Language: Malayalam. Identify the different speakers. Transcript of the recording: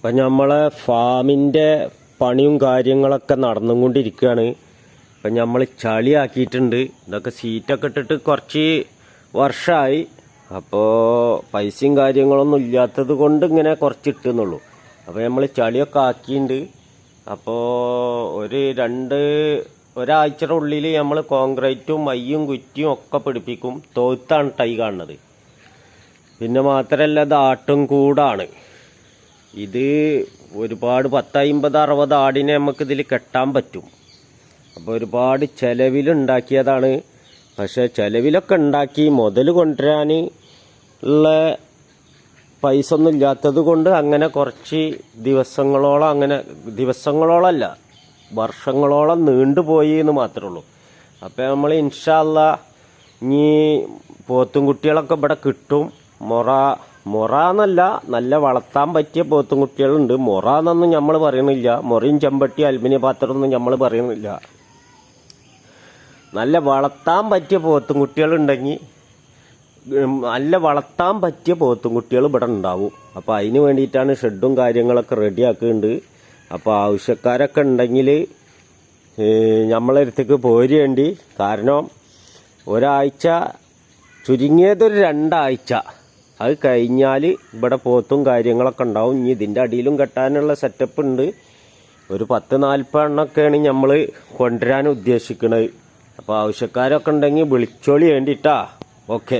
Speaker 1: അപ്പം നമ്മളെ ഫാമിന്റെ പണിയും കാര്യങ്ങളൊക്കെ നടന്നുകൊണ്ടിരിക്കുകയാണ്. അപ്പം നമ്മൾ ചളിയാക്കിയിട്ടുണ്ട്. ഇതൊക്കെ സീറ്റൊക്കെ ഇട്ടിട്ട് കുറച്ച് വർഷമായി അപ്പോൾ പൈസയും കാര്യങ്ങളൊന്നും ഇല്ലാത്തത് കൊണ്ട് ഇങ്ങനെ കുറച്ച് ഇട്ടുന്നുള്ളൂ അപ്പോൾ നമ്മൾ ചളിയൊക്കെ ആക്കിയിട്ടുണ്ട് അപ്പോൾ ഒരു രണ്ട് ഒരാഴ്ചയുടെ ഉള്ളിൽ നമ്മൾ കോൺക്രീറ്റും മയ്യും കുറ്റിയും ഒക്കെ പിടിപ്പിക്കും. തോത്താണ് ടൈ കാണുന്നത്. പിന്നെ മാത്രമല്ല ഇത് ആട്ടും കൂടാണ്. ഇത് ഒരുപാട് പത്തമ്പത് അറുപത് ആടിനെ നമുക്ക് ഇതിൽ കെട്ടാൻ പറ്റും. അപ്പോൾ ഒരുപാട് ചിലവിലുണ്ടാക്കിയതാണ് പക്ഷേ ചിലവിലൊക്കെ ഉണ്ടാക്കി മുതൽ കൊണ്ടുവരാൻ ഉള്ള പൈസ ഒന്നും ഇല്ലാത്തത് കൊണ്ട് അങ്ങനെ കുറച്ച് ദിവസങ്ങളോളം അങ്ങനെ ദിവസങ്ങളോളമല്ല വർഷങ്ങളോളം നീണ്ടുപോയി എന്ന് മാത്രമേ ഉള്ളൂ. അപ്പോൾ നമ്മൾ ഇൻഷാല്ല ഇനി പോത്തും കുട്ടികളൊക്കെ ഇവിടെ കിട്ടും. മൊറ മൊറ എന്നല്ല നല്ല വളർത്താൻ പറ്റിയ പോത്തും കുട്ടികളുണ്ട്. മൊറ എന്നൊന്നും നമ്മൾ പറയുന്നില്ല മൊറയും ചെമ്പട്ടി അലുമിനിയ പാത്രം ഒന്നും നമ്മൾ പറയുന്നില്ല നല്ല വളർത്താൻ പറ്റിയ പോത്തും കുട്ടികളുണ്ടെങ്കിൽ നല്ല വളർത്താൻ പറ്റിയ പോത്തും കുട്ടികൾ ഇവിടെ ഉണ്ടാവും. അപ്പോൾ അതിന് വേണ്ടിയിട്ടാണ് ഷെഡും കാര്യങ്ങളൊക്കെ റെഡിയാക്കുന്നുണ്ട് അപ്പോൾ ആവശ്യക്കാരൊക്കെ ഉണ്ടെങ്കിൽ നമ്മളെ പോരേണ്ടി. കാരണം ഒരാഴ്ച ചുരുങ്ങിയതൊരു രണ്ടാഴ്ച. അത് കഴിഞ്ഞാൽ ഇവിടെ പോത്തും കാര്യങ്ങളൊക്കെ ഉണ്ടാവും. ഇനി ഇതിന്റെ അടിയിലും കെട്ടാനുള്ള സെറ്റപ്പ് ഉണ്ട്. ഒരു പത്ത് നാൽപ്പത് എണ്ണൊക്കെയാണ് നമ്മൾ കൊണ്ടുവരാൻ ഉദ്ദേശിക്കുന്നത് അപ്പോൾ ആവശ്യക്കാരൊക്കെ ഉണ്ടെങ്കിൽ വിളിച്ചോളി വേണ്ടിയിട്ടാ ഓക്കെ